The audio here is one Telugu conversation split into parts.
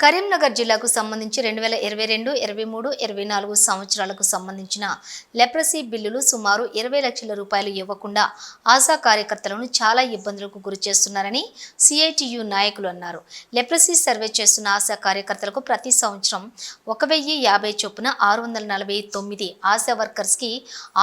కరీంనగర్ జిల్లాకు సంబంధించి రెండు వేల ఇరవై రెండు ఇరవై మూడు ఇరవై నాలుగు సంవత్సరాలకు సంబంధించిన లెప్రసీ బిల్లులు సుమారు ఇరవై లక్షల రూపాయలు ఇవ్వకుండా ఆశా కార్యకర్తలను చాలా ఇబ్బందులకు గురి చేస్తున్నారని సిఐటియు నాయకులు అన్నారు. లెప్రసీ సర్వే చేస్తున్న ఆశా కార్యకర్తలకు ప్రతి సంవత్సరం ఒక వెయ్యి యాభై చొప్పున ఆరు వందల నలభై తొమ్మిది ఆశా వర్కర్స్కి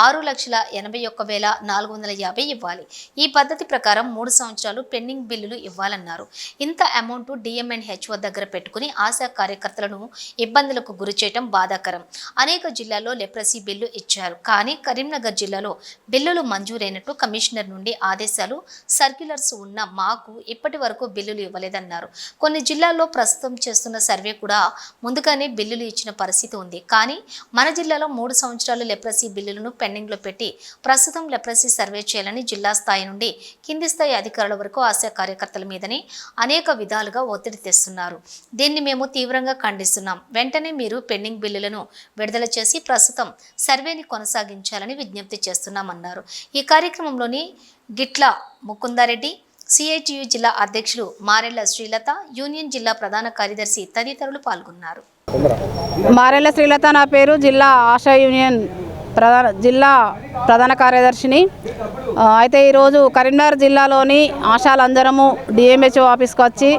ఆరు లక్షల ఎనభై ఒక్క వేల నాలుగు వందల యాభై ఇవ్వాలి. ఈ పద్ధతి ప్రకారం మూడు సంవత్సరాలు పెండింగ్ బిల్లులు ఇవ్వాలన్నారు. ఇంత అమౌంట్ డిఎంఎన్హెచ్ఓ దగ్గర పెట్టుకుని ఆశా కార్యకర్తలను ఇబ్బందులకు గురి చేయటం బాధాకరం. అనేక జిల్లాల్లో లెప్రసీ బిల్లు ఇచ్చారు. కానీ కరీంనగర్ జిల్లాలో బిల్లులు మంజూరైనట్టు కమిషనర్ నుండి ఆదేశాలు సర్క్యులర్స్ ఉన్న మాకు ఇప్పటి వరకు బిల్లులు ఇవ్వలేదన్నారు. కొన్ని జిల్లాల్లో ప్రస్తుతం చేస్తున్న సర్వే కూడా ముందుగానే బిల్లులు ఇచ్చిన పరిస్థితి ఉంది. కానీ మన జిల్లాలో మూడు సంవత్సరాలు లెప్రసీ బిల్లులను పెండింగ్లో పెట్టి ప్రస్తుతం లెప్రసీ సర్వే చేయాలని జిల్లా స్థాయి నుండి కింది స్థాయి అధికారుల వరకు ఆశా కార్యకర్తల మీదని అనేక విధాలుగా ఒత్తిడి తెస్తున్నారు. దీని దీన్ని మేము తీవ్రంగా ఖండిస్తున్నాం. వెంటనే మీరు పెండింగ్ బిల్లులను విడుదల చేసి ప్రస్తుతం సర్వేని కొనసాగించాలని విజ్ఞప్తి చేస్తున్నామన్నారు. ఈ కార్యక్రమంలోని గిట్ల ముకుందారెడ్డి సిఐటియు జిల్లా అధ్యక్షులు మారెళ్ళ శ్రీలత యూనియన్ జిల్లా ప్రధాన కార్యదర్శి తదితరులు పాల్గొన్నారు. మారెళ్ళ శ్రీలత నా పేరు. జిల్లా ఆశా యూనియన్ ప్రధాన జిల్లా ప్రధాన కార్యదర్శిని. అయితే ఈరోజు కరీంనగర్ జిల్లాలోని ఆశాలందరము డిఎంహెచ్ఓ ఆఫీస్కి వచ్చి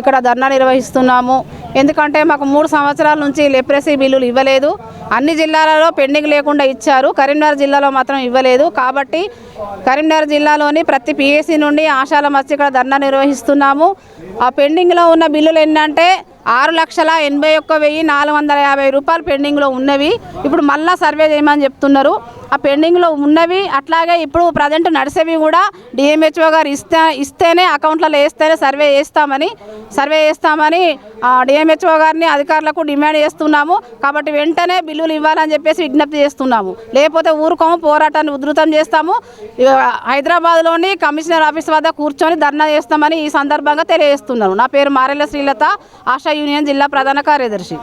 ఇక్కడ ధర్నా నిర్వహిస్తున్నాము. ఎందుకంటే మాకు మూడు సంవత్సరాల నుంచి లెప్రసీ బిల్లులు ఇవ్వలేదు. అన్ని జిల్లాలలో పెండింగ్ లేకుండా ఇచ్చారు. కరీంనగర్ జిల్లాలో మాత్రం ఇవ్వలేదు. కాబట్టి కరీంనగర్ జిల్లాలోని ప్రతి పిఎస్సి నుండి ఆశాల వచ్చి ఇక్కడ ధర్నా నిర్వహిస్తున్నాము. ఆ పెండింగ్లో ఉన్న బిల్లులు ఏంటంటే ఆరు లక్షల ఎనభై ఒక్క వెయ్యి నాలుగు వందల యాభై రూపాయలు పెండింగ్లో ఉన్నవి. ఇప్పుడు మళ్ళా సర్వే చేయమని చెప్తున్నారు. ఆ పెండింగ్లో ఉన్నవి అట్లాగే ఇప్పుడు ప్రజెంట్ నడిసేవి కూడా డిఎంహెచ్ఓ గారు ఇస్తే ఇస్తేనే అకౌంట్లలో వేస్తేనే సర్వే చేస్తామని సర్వే చేస్తామని డిఎంహెచ్ఓ గారిని అధికారులకు డిమాండ్ చేస్తున్నాము. కాబట్టి వెంటనే బిల్లులు ఇవ్వాలని చెప్పేసి విజ్ఞప్తి చేస్తున్నాము. లేకపోతే ఊరుకోము పోరాటాన్ని ఉధృతం చేస్తాము. హైదరాబాద్లోని కమిషనర్ ఆఫీస్ వద్ద కూర్చొని ధర్నా చేస్తామని ఈ సందర్భంగా తెలియజేస్తున్నాను నా పేరు మారెల్ల శ్రీలత ఆశా యూనియన్ జిల్లా ప్రధాన కార్యదర్శి.